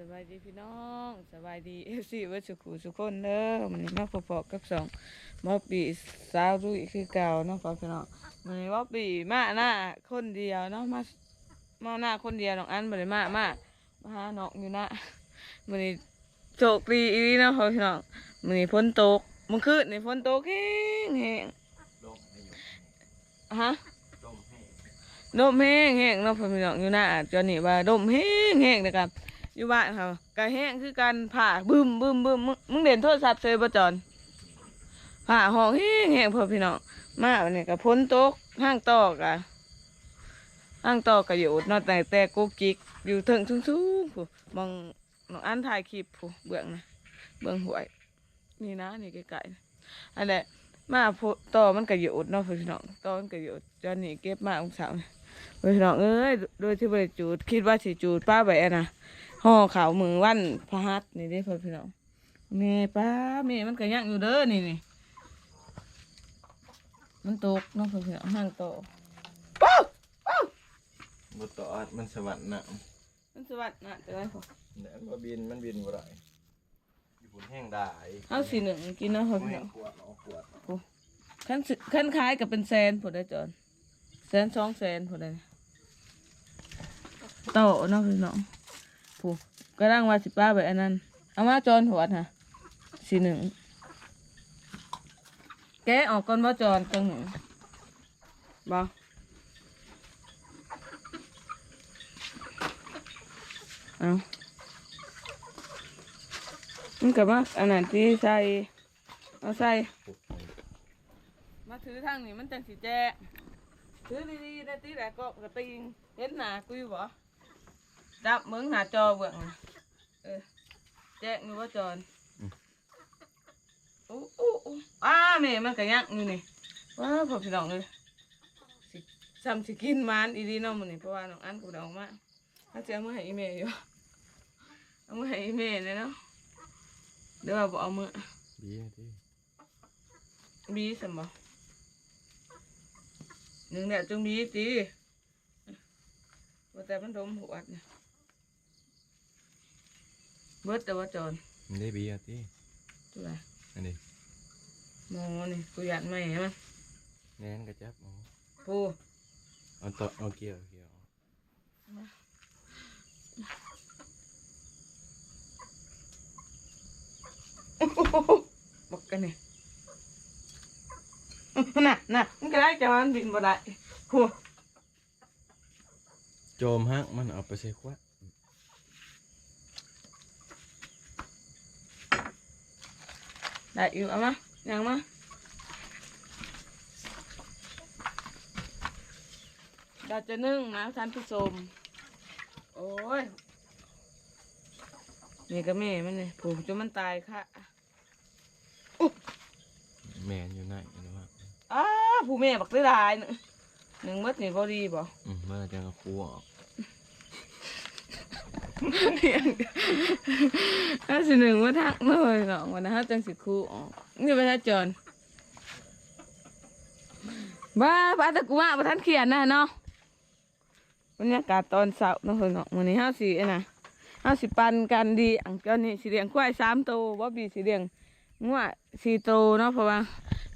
สบายดีพี่น้องสบายดีเอฟซีวัสุขุสุคนเด้อมันนี้มาพอๆกับสองมอปีสาวรุ่ยคือเก่าเนาะพ่อพี่น้องมันนี้ว่าปีมาหน้าคนเดียวเนาะมามาหน้าคนเดียวน้องอันบ่ได้มามามาหาน้องอยู่หน้ามันนี้โชคดีอีหลีเนาะพ่อพี่น้องมันนี้ฝนตกมันคืนนี่ฝนตกแห้งแห้งลมให้อยู่ฮะลมให้ดมแห้งแห้งเนาะพ่อพี่น้องอยู่หน้าจนนี่ว่าดมแห้งแห้งนะครับ อยู่บ้านเขาก็แห้งคือการผ่าบึมบึมบึมมึงเด่นโทรศัพท์เซยบ่จอนผ่าห้องแห้งแห้งพ่อพี่น้องมาวันนี้ก็พ้นโตกห้างตอกอะห้างตอกก็อยู่นอกแต่แต่กุ๊กกิ๊กอยู่ถึงสูงสูงผู้มองน้องอันถ่ายคลิปผู้เบื้องนะเบื้องหวย นี่นะนี่ไกลๆนะอันนี้มาพูต่อมันก็อยู่นาะพี่น้องต่อมันก็อยู่จนนี่เก็บมาองศาเนี่ยพี่น้องเอ้ยโดยที่บริจูดคิดว่าสิจูดป้าไปอนะ ห่อขาวมือวันพระหัสนี่เด้อพี่น้องแม่ป้าแม่มันก็ยังอยู่เด้อนี่นี่มันตกเนาะพี่น้องห้างโตอป๊าวป๊าวบุตรอดมันสวรรค์นะมันสวัสดนะจะได้พอเนี่ยมันบินมันบินบ่ได้อยู่บนแห้งได้เอาสีหนึ่งกินเนาะพี่แห้น้องงขวดเนาะขวดขั้นสิขั้นคล้ายกับเป็นแซนผลได้จอนแซนสองแซนผลได้โตเนาะพี่น้องูก็ร่างว่าสิป้าไปอันนั้น เอามาจอนหัวฮะสีหนึ่ง แกะออกก่อนว่าจอนจังหนึ่งบ่เอามันกับว่าอันนั้นที่ใส่เอาใส่ มาถือทางนี้มันจังสิแจ้ถือดีๆได้ตีแหละก็กระติงเห็นหน้ากูอยู่บ่ จับมึงหน้าจอเบิ่งน่ะเออแจ้งอยู่ว่าจอนอู้อู้อู้อ้าแม่มันก็ยักอยู่นี่ว้าพ่อพี่น้องเลยสิซ้ำสิกินมันอีดีเน้องมันนี่เพราะว่าน้องอันกูได้ออกมาถ้าจะเอามาให้อีเมย์อยู่เอามาให้อีเมย์เลยเนาะเดี๋ยวว่าบ่เอามือดีที่บีสมบ่หนึ่งเนี่ยจงบีตีว่าแต่มันดมหัวเนี่ย เบิดแต่ว่าจอนมันได้บีอะที่ตัวไหนอันนี้มองนี่กูอยากไม่เห็นมันแน่นกระจับเอาปูเอาต่อเอาเกี่ยวเกี่ยวบอกกันนี่น่ะน่ะมันก็ได้จอนบินบ่ได้ปูโจมฮักมันเอาไปใส่ขวด ได้อยู่เอามายังมาดาจะนึ่งนะท่านผู้ชม โอ้ย นี่ก็แม่มันนี่ผูกจนมันตายค่ะแมนอยู่ไหนนะว่าอ้าผู้แม่บักได้ลายนึงหนึ่งมัดนี่บอดีบ่อืมมันจะกระคั่วออก ถ้าสิหนึ่งมาทักเลยเนาะวันนั้นถ้าจังสิครูออกนี่ไปทัดจอนบ้าบ้าตะกูว่าประทันเขียนนะเนาะบรรยากาศตอนเสาร์เนาะเพิ่นเนาะวันนี้ห้าสีนะห้าสิปันกันดีอังเจ้านี่สีเลี้ยงควยสามโตวบ่บีสีเลี้ยงงัวสี่โตวเนาะเพราะว่า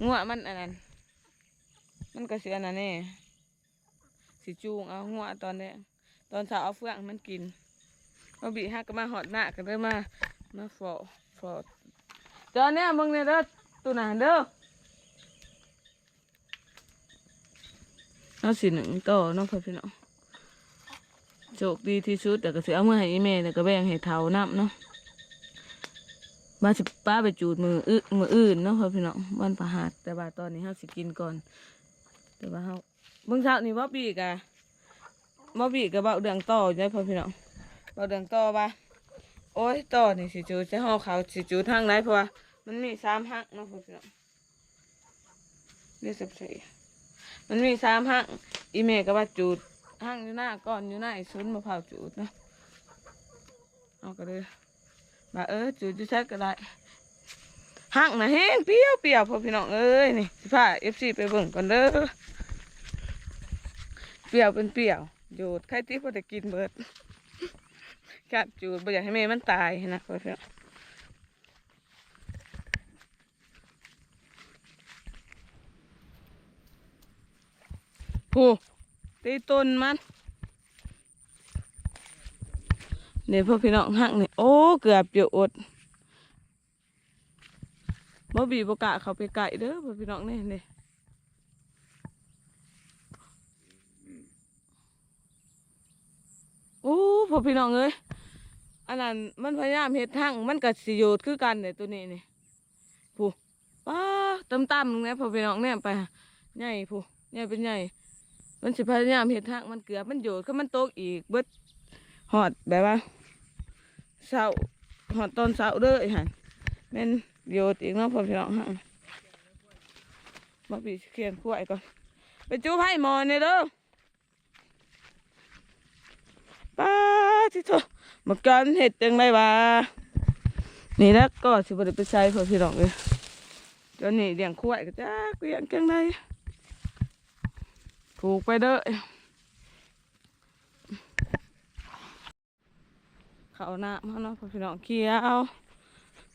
งัวมันอันนั้นมันก็เสียนั่นแน่สิจูงเอาหัวตอนแรกตอนเช้าเอาเฟืองมันกิน มาบีฮักก็มาหอดหน้ากันเด้อมา มาฟอฟอจอนเนี่ยมึงเนี่ยเด้อตัวหนาเด้อเอาสิหนึ่งต่อน้องพ่อพี่น้องโชคดีที่สุดแต่ก็เสิเอามือให้อีเมลแล้วก็แบ่งให้เท่าน้ำเนาะมาสิป้าไปจูดมืออึมืออื่นเนาะพ่อพี่น้องวันประหัสแต่ว่าตอนนี้เฮาสิกินก่อน แต่ว่าเฮาเบิ่งเช้านี่บ่ปีกะบ่ปีกะเบาเดืองต่ออยู่พ่อพี่น้อง เบาเดืองต่อว่าโอ้ยต่อนี่สิจูจะห่อเขาสิจูดทางไหนเพราะว่ามันมีสามหักเนาะพี่น้องนี่สิบสี่มันมีสามหักอีเมก็ว่าจูดหักอยู่หน้าก่อนอยู่หน้าไอ้ซุนมะพร้าวจูดเนาะเอาก็เลยมาเออจูดจะใช้ก็ได้หักนะเฮงเปรี้ยวเปรี้ยวพ่อพี่น้องเอ้ยนี่สิพาเอฟซีไปเบิ่งก่อนเด้อเปรี้ยวเป็นเปรี้ยวโยดใครที่พอได้กินเบิด กัดจูดบ่อยากให้แม่มันตายนะพ่อพี่องผู้ตีต้นมันเดี๋ยวพ่อพี่น้องหักนี่ยโอ้เกือบจะอดบ่บีบกล้าเขาไปไก่เด้อพ่อพี่น้องเนี่ยเนี่ โอ้พ่อพี่น้องเอ้ยอันนั้นมันพยายามเฮ็ดทางมันก็สิโยดคือกันเนี่ยตัวนี้นี่ผู้ป้าต่ำๆเนี่ยพ่อพี่น้องเนี่ยไปใหญ่ผู้ใหญ่เป็นใหญ่มันสิพยายามเห็ดทางมันเกือบมันโยดก็มันโตกอีกเบิดหอดแบบว่าเสาหอดตอนเสาเด้อไอ้หันแม่นโยดอีกเนาะพ่อพี่น้องฮะมาปีเขียนขวายก่อนไปจูไพ่หมอเนี่ยเด้อ ป้าที่โตมากันเห็ดจังไรวะนี่แล้วก็สิบได้ไปใช้พ่อพี่น้องเลยตอนนี้เลี้ยงขวายก็จ้าเลียงจังไรผูกไปเด้อเขาหน้ามาเนาะพ่อพี่น้องเคี้ยว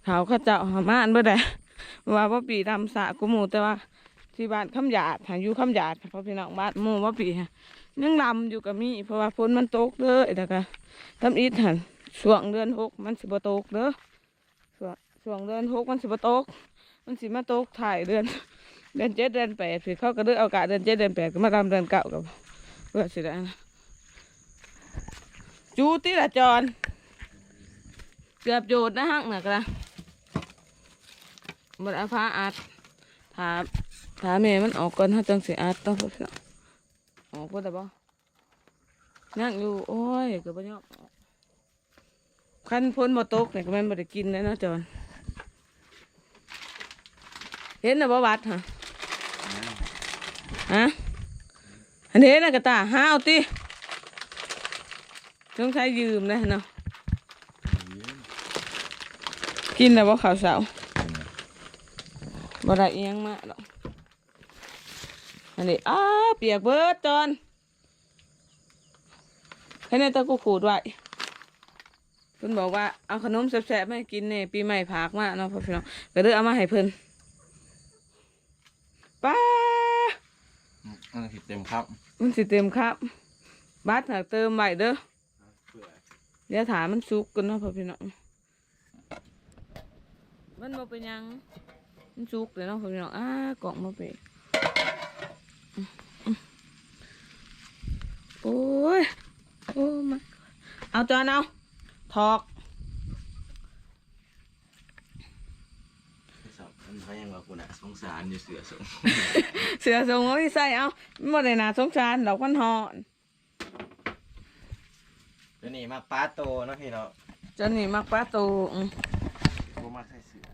เขาเขาเจ้าหามานเบ่ได้ว่าพ่อปีดำสะกูหมูแต่ว่าที่บ้านคำหยาดหาอยู่คำหยาดพ่อพี่น้องบ้านหมูว่าปีฮะ ยังลำอยู่กับมีเพราะว่าฝนมันตกเด้อแล้วก็ทำอีทหันช่วงเดือนหกมันสิบตกเด้อช่วงช่วงเดือนหกมันสิบตก มันสิมาตกถ่ายเดือน เดือนเจ็ดเดือนแปดพี่เขาก็เลือกเอากะเดือนเจ็ดเดือนแปดก็มาทำเดือนเก่ากับเพื่อสิได้นะจูติละจอนเกือบโยดนะฮักหนักละบนอาฟ้าอัดถามถามแม่มันออกก่อนถ้าจังสิอัดต้องพูดเนาะ ออกพูดแต่บ่นั่งอยู่โอ้ยเกือบบ่ยอมออกคันพ้นบ่ตกเนี่ยก็แม่นบ่ได้กินเลยเนาะจอนเห็นนะบ่วัดฮะฮะอันนี้นะกระตาห้าวติต้องใช้ยืมนะเนาะกินแล้วบ่ข้าวเสาบ่ได้เอียงมาดอกอั นนี้อ้าเปียกเบิดจอนแค่นี้ตะกูขูดไว้เพิ่นบอกว่าเอาขนมแซ่บๆมาให้กินเนี่ยปีใหม่พากมาเนาะพ่อพี่น้องก็เลยเอามาให้เพิ่นป้าอันนี้เต็มครับมันสิเต็มครับบัตรหากเติมไว้เด้อเปื่อยเดี๋ยวถามมันสุกกันเนาะพ่อพี่น้องมันมาเป็นหยังมันสุกเลยเนาะพ่อพี่น้องอ้ากล่องมาเปะ โอ้ย โอ้มาเอาจอนเอา ถอกสับมันเขายังว่ากูน่ะสงสารอยู่เสือสงเสือทรงเอาไว้ใส่เอามันบ่ได้น่าสงสารดอกมันหอนเดี๋ยวนี้มาป้าโตเนาะพี่เนาะจนนี่มักปลาตูอืมกูมาใส่เสือ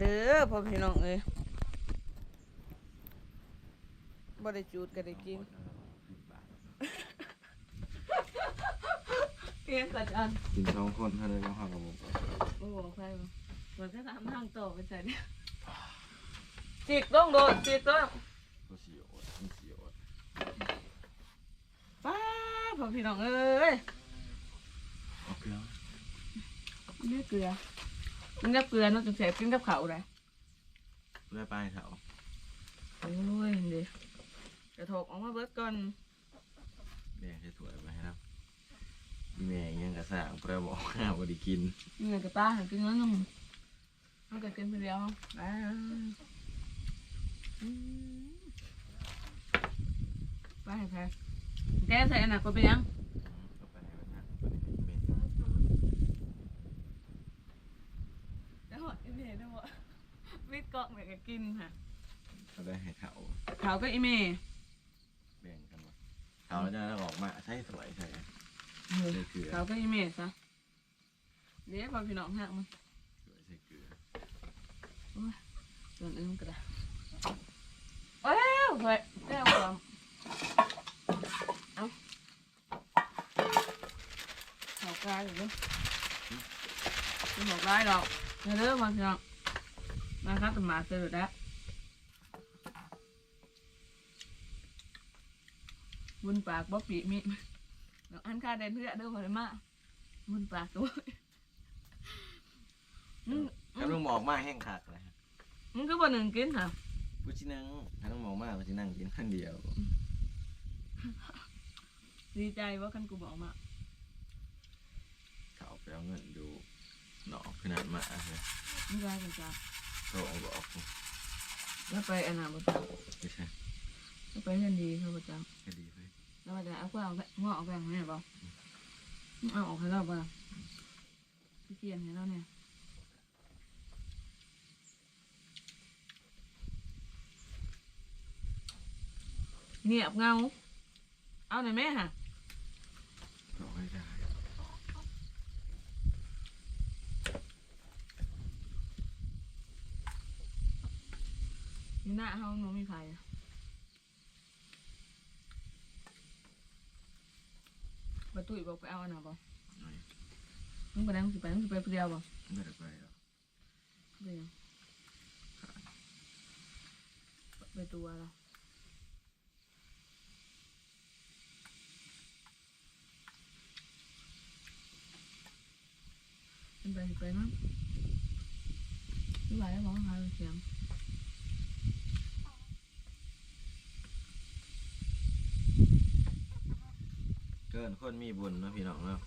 เด้อพ่อพี่น้องเอ้ยบ่ได้จูดก็ได้กินเพียงกัดอันกินสองคนเท่านั้นก็ห้ากับผมโอ้โหใครวะมันก็ทำทางต่อไปใส่เนี่ยจิกต้องโดดจิกต้องกูเสียอดมันเสียอดป้าพ่อพี่น้องเอ้ยเอาเกลือนี่เกลือ มันกับเกลือเนาะจังแสบกินกับข้าวเลยเลื่อยไปเถาโอ้ยเดี๋ยวกระถกออกมาเบิดก่อนแดงจะถวยไปครับอีแม่ยังกระสางแปรบอกข้าวบ่ได้กินนี่ไงกระตาหันกินน้อยหนึงมันก็กินไปเดียวไปอืมไปใครแกใส่อันน่ะก็เป็นยัง เอาไปให้มันนะตัวนี้เป็น แล้วอีเมย์ด้วยวะวิทย์เกาะเหมือนกับกินค่ะเขาได้ให้เถาเขาก็อีเมย์แบ่งกันว่าเถาจะออกมาใส่ถวยใส่ใส่เกลือเขาก็อีเมย์ซะเดี๋ยวพอพี่น้องหักมันถวยใส่เกลือส่วนอื่นก็ได้โอ้ยเฮ้ยเจ้าความเอาเขากลายอยู่ด้วยไม่เขากลายหรอก เด้อมาพี่น้องมาครับตมาเสร็จแล้วบุญปากบ๊อบปีมีน้องอันค่าเดนเพื่อเด้อมาเลยมาบุญปากตัวอืมถ้าลุงหมอกมาแห้งขากเลยครัมันก็บ่หนึ่งกินค่ะกูจินังถ้าลุงหมอกมากูจินังกินคนเดียว ดีใจว่าคันกูบอกมาเขาไปเอาเงินด หนอกขนาดมาเลยไม่ได้กันจ้าโทรบอกแล้วไปอันนั้นบ่จ้าไม่ใช่แล้วไปเรื่องดีเขาบ่จ้าก็ดีไปแล้วว่าจะเอาก็เอาไปงอเอาแบ่งให้บ่เอาออกให้เราบ่พี่เกียนให้เราเนี่ยเงียบเงา เอาหน่อยแม่ฮะบอกไม่ได้มีหน้าเฮาหนูมีไผประตูบอกไปเอาอันน่ะบ่หน่อยมึงไปไหนมึงสิไปมึงสิไปผู้เดียวบ่ไม่ได้ไปหรอกไปยังไปตัวละเป็นไปสิไปมั้งไม่ไหวแล้วมองหาเสียง เกินคนมีบุญเนาะพี่น้องเนาะ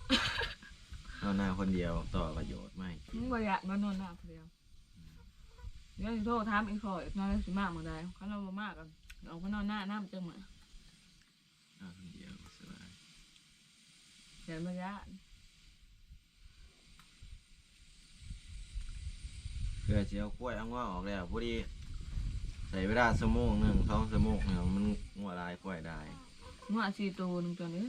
นอนหน้าคนเดียวต่อประโยชน์ไม่มึงบ่อยากมานอนหน้าผู้เดียวเดี๋ยวสิโทรถามอีกขออีกน้อยสิมากเมื่อใดเขาเราบ่มากกันเอาไปนอนหน้าน้ำจังเหมือนนอนคนเดียวสบายเดี๋ยวมายะเพื่อจะเอากล้วยเอาง้อออกแล้วพอดีใส่เวลาสมงหนึ่งสองสมงเนี่ยมันงัวลายกล้วยได้งัวสี่ตัวหนึงตัวนี้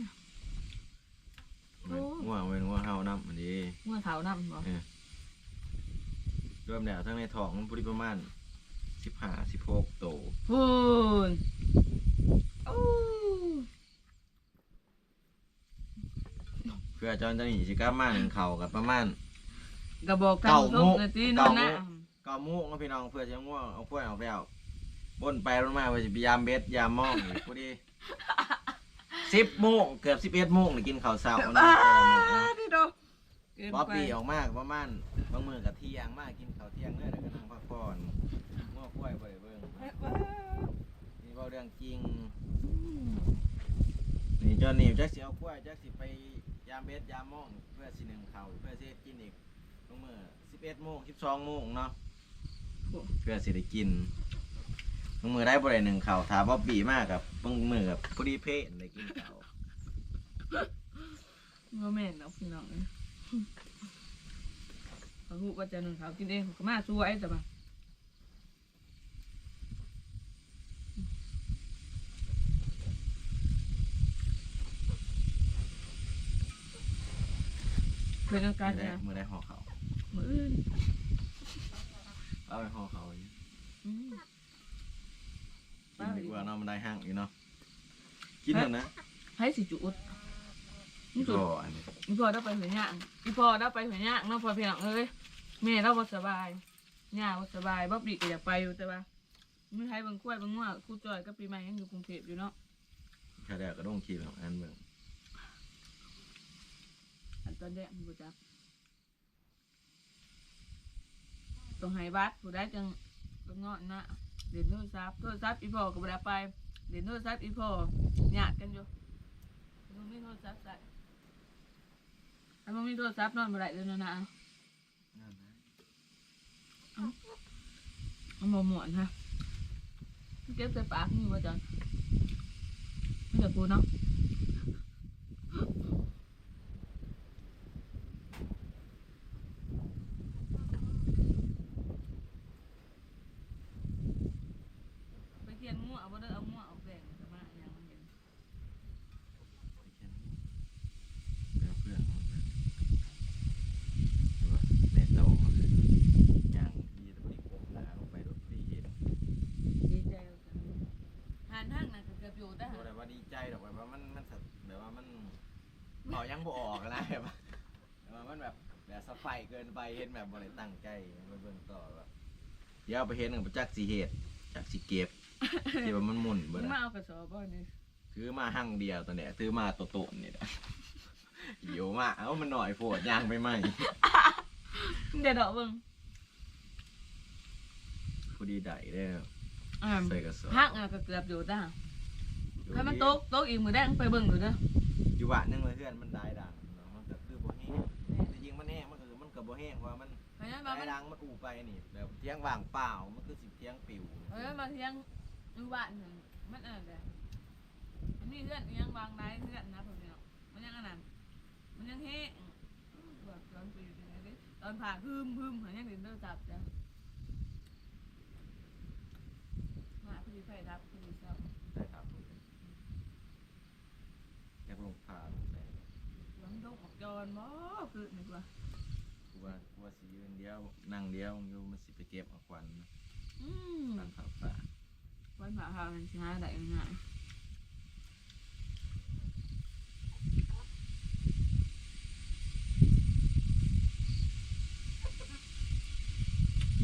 โอ้งัวเป็นงัวเฮาน้ำมันดีงัวเถาน้ำบ่รวมแล้วทั้งในท้องมันพอดีประมาณสิบห้าสิบหกโตฟูนโอ้เพื่อจอนจะหนีสิกล้ามาหนึ่งเข่ากับประมาณ กระบอกกันเก่าส้มมุกนาทีนอนหน้าเก่ามุก เก็มูกเนาะพี่น้องเพื่อจะง่วงเอากล้วยออกแล้วบนไปบนมาว่าจะพยายามเบ็ดยามมองอีกพอดี สิบโมงเกือบสิบเอ็ดโมงนี่กินข้าวเช้าเนาะอ้าแต่ละมื้อเนาะที่โดเกินบ๊อบไปบี้ออกมากประมาณบางมือกับเที่ยงมากกินข้าวเที่ยงเลยแล้วก็นั่งพักผ่อนง้อกล้วยบ่ได้เบิ่งนี่เว้าเรื่องจริงนี่เจอนี่จักสิเอากล้วยจักสิไปยามเบ็ดยามมองเพื่อสิหนึ่งข้าวเพื่อสิเฮ็ดกินอีกบางมือสิบเอ็ดโมงสิบสองโมงเนาะเพื่อสิได้กิน บางมือได้บ่ได้หนึ่งข้าวถามบ๊อบบี้มากกับบางมือกับพอดีเพศได้กินข้าวบ่แม่นเนาะพี่น้องเอ้ยเขาฮู้ว่าจะนึงเขากินเองเขาก็มาช่วยแต่ว่าเป็นอาการมือได้เนี่ยมือได้ห่อเขาวมืออื่นเอาไปห่อเขาวอยู่อืม กินดีก ว่าเนาะมันได้ห้างอยู่เนาะกินเถอะนะให้สิจุดมึงจุด ก็อันนี้อีพ่อได้ไปหัวย่างอีพ่อได้ไปหัวย่างน้องพ่อเพียงเอ้ยแม่เราบ่สบายย่าบ่สบายบ๊อบบี้ก็อยากไปอยู่แต่ว่าม่ให้เบิ่งกล้วยบิ่งงัวครูจอยกับปีใหม่ยังอยู่กรุงเทพอยู่เนาะแค่แรกก็ต้องคิดของอันเบิ่งอันตอนแรกมันบ่จักต้องให้บัตรผู้ใดจังต้องเงาะนะ เด่นโทรศัพท์โทรศัพท์อีพ่อก็บ่ได้ไปเด่นโทรศัพท์อีพ่อญาติกันอยู่บ่มีโทรศัพท์ใส่ถ้าบ่มีโทรศัพท์นอนบ่ได้เลยนะนะนั่นนะมันบ่ม่วนฮะเก็บใส่ปากนี่บ่จังไม่เดือดกูเนาะไปเทียนมั่วเอาบ่ได้เอามั่วเอาแบ่งแต่มาอย่างมันเห็น ไปแค่นี้เพื่อนๆของเพิ่นดูว่าเน็ตเราอย่างดีแต่พอดีโกงหน้าลงไปรถดีเห็น ดีใจเอาจังหานทางน่ะก็เกือบอยู่แต่ บ่ หา ได้ว่าดีใจดอกแบบว่ามันมันสัตว์แบบว่ามันเอา ยังบ่ออกนะแบบว่าแบบว่ามันแบบแบบสะไฟเกินไปเห็นแบบบ่ได้ตั้งใจมาเบิ่งต่อแบบเดี๋ยวเอาไปเห็นกับจักสิเฮ็ดจักสิเก็บที่ว่ามันหมุนมึเบิดงอะมาเอากระสอบบ่นี่ถือมาหั่งเดียวตอนเนี้ยถือมาโตโตนนี่แหละหิวมากเอ้ามันหน่อยโพดย่างไปไหมเดี๋ยวดอกเบิ่งพอดีได้เด้ออ่าใส่กระสอบหักอะก็เกือบอยู่จ้าถ้ามันโต๊ะโต๊ะอีกมือแดงไปเบิ่งดูเด้อ อยู่บ้านนึงเลยเพื่อนมันได้ดังเนาะมันก็คือบ่แห้งแต่จริงมันแห้งมันก็คือมันก็บ่แห้งว่ามันเพราะฉะนั้นมาได้มันดังมันอู่ไปนี่แบบเที่ยงว่างเปล่ามันคือสิเที่ยงปิวเพราะฉะนั้นมาเที่ยงอยู่บ้านหนึ่งมันเออเด้อมันมีเพื่อนยังวางได้เพื่อนนะผมเนี่ยมันยังอันนั้นมันยังเฮ้แบบตอนไปอยู่ที่ไหนดิตอนผ่าฮึมฮึมเหมือนยังเดินเดินจับจ้ะมาพอดีไฟดับพอดีเศร้า ได้ครับอยาก ลงผ่าลงแสงหวังดงออกจอนบ่คือนึกว่ากูว่ากูว่าสิยืนเดียวนั่งเดียวอยู่มันสิไปเก็บเอาควันนะอืมควันผ่าฝ่าวันผ่าหามันช้าได้ง่าย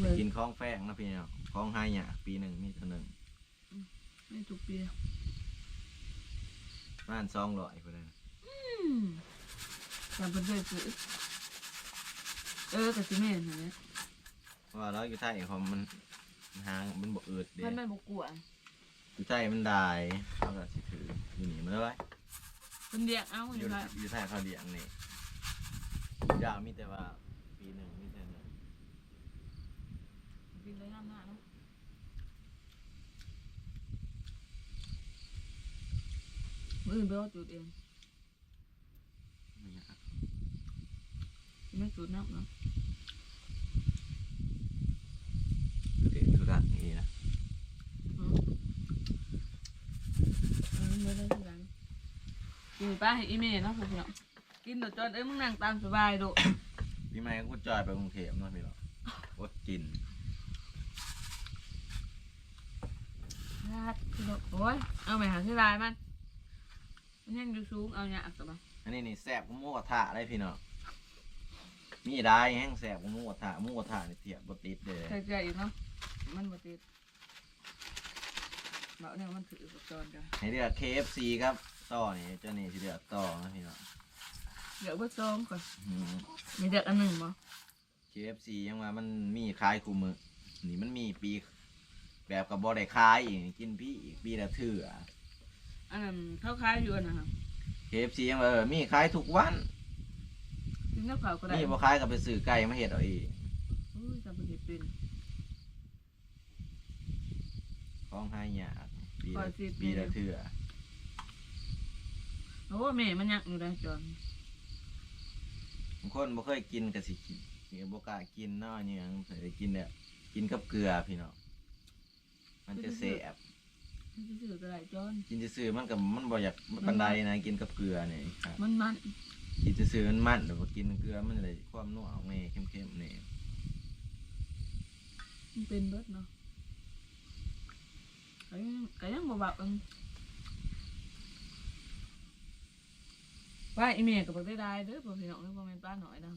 เลยกินข้องแป้งนะพี่เนาะข้องให้เนี่ยากปีหนึ่งมีเท่าหนึ่ง ไม่ถูกเปีย บ้านซองร้อยคนเลยอืมจำเป็นเลยคือเออกับจิเม่นเห็นไหมเพราะว่าเราอยู่ไทยของมันมันหางมันบ่อืดเด้มันไม่บกลัวอยู่ไทยมันได้เขาก็สิถืออยู่นี่มันเลยเป็นเดียกเอาออยู่ยู่ละอยู่ไทยเขาเลี้ยงนี่ยาวมีแต่ว่าปีหนึ่งมีแต่หนึ่ง กินเลยน้ำหน้าเนาะ มืออื่นไปเอาจุดเองไม่อยากไม่จุดน้ำเนาะเด็กธุระนี่นะอืมเออไม่ได้ที่ร้านกินป้าให้อีเมลเนาะพวกเนาะกินเดี๋ยวจอนเอ้ยมึงนั่งตามสบายดูพี่ไม่กูจอยไปกรุงเทพเนาะพี่เนาะอดกินลาดพี่น้องโอ้ยเอาไปหาที่ลายมัน มันยังอยู่สูงเอาเนี่ยอักษรอันนี้นี่แซ่บกูหมูกระทะได้พี่เนาะมีได้แห้งแซ่บกูหมูกระทะหมูกระทะนี่เทียบบติดเลยใส่ใจอีกเนาะมันบ่ติดเบาเนี่ยมันถืออุปกรณ์กันให้เลือก KFC ครับต่อนี่เจ้านี่สิเลือกต่อนะพี่เนาะเดี๋ยวเบิดซองก่อนอืม มีเด็กอันหนึ่งบ่ KFC ยังว่ามันมีขายคู่มือนี่มันมีปี แบบกับบอได้ขายอีกกินพี่อีกปีละเถื่อ อันนั้นเขาขายอยู่อันนะครับ KFC ยังว่าเออมีขายทุกวันกินกับข้าวก็ได้นี่บ่ขายก็ไปซื้อไก่มาเฮ็ดเอาเองอุ้ยจำเป็นเห็ดเป็นของหายากปีขอละสิบปีละเถื่อโอ้แม่มันยังอยู่ได้จอนบางคนบ่เคยกินก็สิกินนี่บ่กล้ากินเนาะเนี่ยงเคยกินเนี่ยกินกับเกลือพี่น้องมันจะแสบมันจะ ซื้อก็ได้จอนกินซื่อๆมันก็มันบ่อยากปานใดนะกินกับเกลือนี่ครับมันมันกินซื่อๆมันมันแต่ว่ากินเกลือมันเลยความนัวออกแน่เข้มๆนี่มันเป็นเบิดเนาะก็ยังก็ยังบ่บักอันป้าอีเมลก็บ่ได้ได้เด้อพ่อพี่น้องเด้อบ่แม่นป้าหน่อยนะ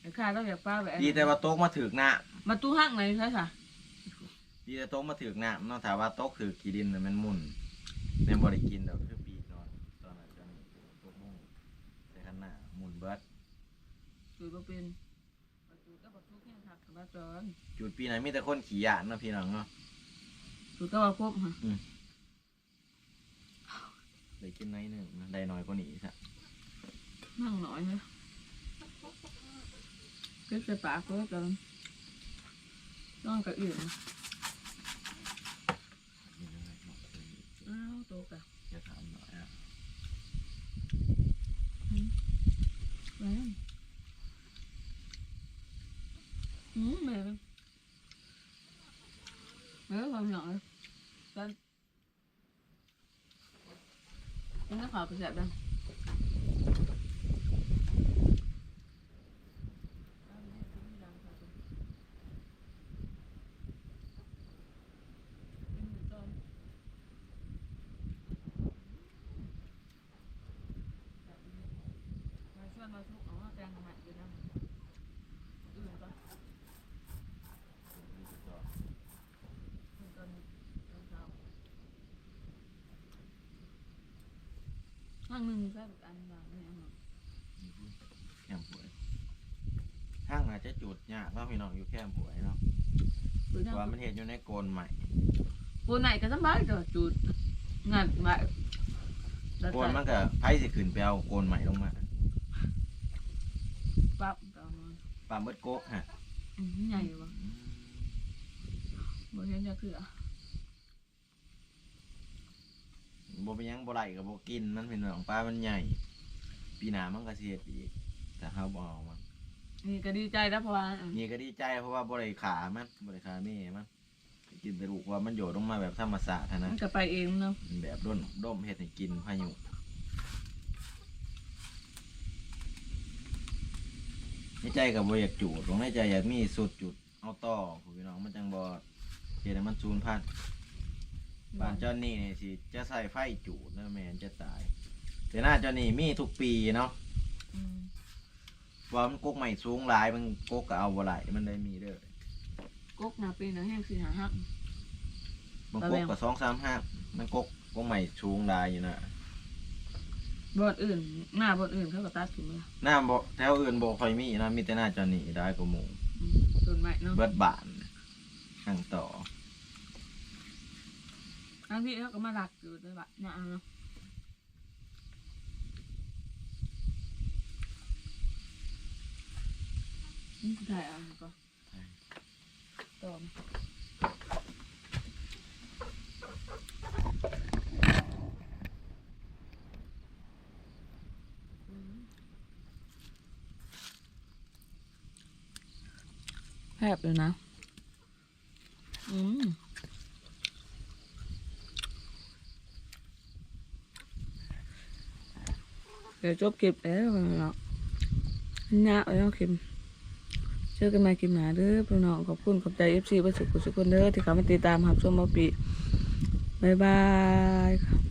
ไอ้ข้าเราอยากป้าแบบดีแต่ว่าโต๊ะมาถึกหน้ามาตู้ห้างไหนใช่ค่ะ ดีแต่โต๊ะมาถึกหน้าเนาะถ้าว่าโต๊ะถือกี่ดินน่ะมันหมุนแม่นบ่ได้กินดอกคือปีกนอนตอนนั้นจนโต๊ะมุ่งใส่ข้างหน้าหมุนเบิดจุดบ่เป็นจุดก็บ่ทุกอย่างครับบ้าจอนจุดปีไหนมีแต่คนขี่ยานเนาะพี่น้องเนาะจุดก็ว่าครบฮะได้กินน้อยหนึ่งนะได้น้อยกว่านี้ซะนั่งหน่อยนะเก็บใส่ปากก็จอนนอนกับอื่นนี่เลยเนาะ อ้าวตกอะจะถามหน่อยอะแม่นอืมแม่แม่ทำหน่อยจอนกินน้ำขอไปแสบดังมาช่วยมาทุกเอาแกงมาอยู่นะอื่นก็ตอนตอนเช้า ข้างหนึ่งใส่แบบอันบางเนี่ยเนาะแคมป่วยห้างอาจจะจุดยากเนาะพี่น้องอยู่แคมป่วยเนาะคือเพราะว่ามันเห็นอยู่ในโกนใหม่ปูไหนก็สบายจ้ะจุดงัดไว้แล้วโกใส่นมันก็ไผสิขึ้นไปเอาโกนใหม่ลงมาปั๊บต่อมาปลาเบิดโกกฮะอืมใหญ่วะบ่เห็นจะคือ บ่เป็นหยังบ่ไหลกับบ่กินมันเป็นของปลามันใหญ่ ปีหน้ามันก็สิเฮ็ดอีกแต่เฮาบ่เอามันนี่ก็ดีใจแล้วเพราะว่าอันนี่ก็ดีใจเพราะว่าบ่ได้ขามันบ่ได้ขาแม่มันกินแต่ลูกว่ามันโยดลงมาแบบธรรมชาติหั้นมันะนก็ไปเองเนาะแบบด้นด้มเฮ็ดให้กินพายุในใจกับบ่อยากจูดลงในใจอยากมีสุดจุดเอาต่อผู้พี่น้องมันจังบ่เฮ็ดให้มันสูญพันธุ์ บ้านเจ้านี่นี่สิจะใส่ไฟจูดนะแม่นจะตาย แต่หน้าเจ้านี่มีทุกปีเนาะอืมว่ามันกกใหม่สูงหลายมันกกก็เอาบ่ไหลมันได้มีเด้อกกหนาปีหนาแห้งสิหาหัก บางตะกแวกงก็สองสามห้ามันกกกกใหม่สูงหลายอยู่นะบอนอื่น หน้าบอนอื่นเขาก็ตัดถิ่นเลยหน้าบ่แถวอื่นบ่ค่อยมีนะมีแต่หน้าเจ้านี่ได้กว่าหมู่อืมต้นไม้เนาะเบิดบานห่างต่อ บางทีเขาก็มาหลักอยู่ด้วยบะเนี่ยเอาเนาะนี่คือถ่ายเอาก็ต่อมาแคบเลยนะ อืมี๋ยวจบคลิปแล้วเนาะหน้าเอาแล้วคลิปเจอกันใหม่คลิปหน้าเด้อพี่น้องขอบคุณขอบใจเอฟซีประสุขสุขคนเด้อที่เขามาติดตามครับชมมาปีบายบายค่ะ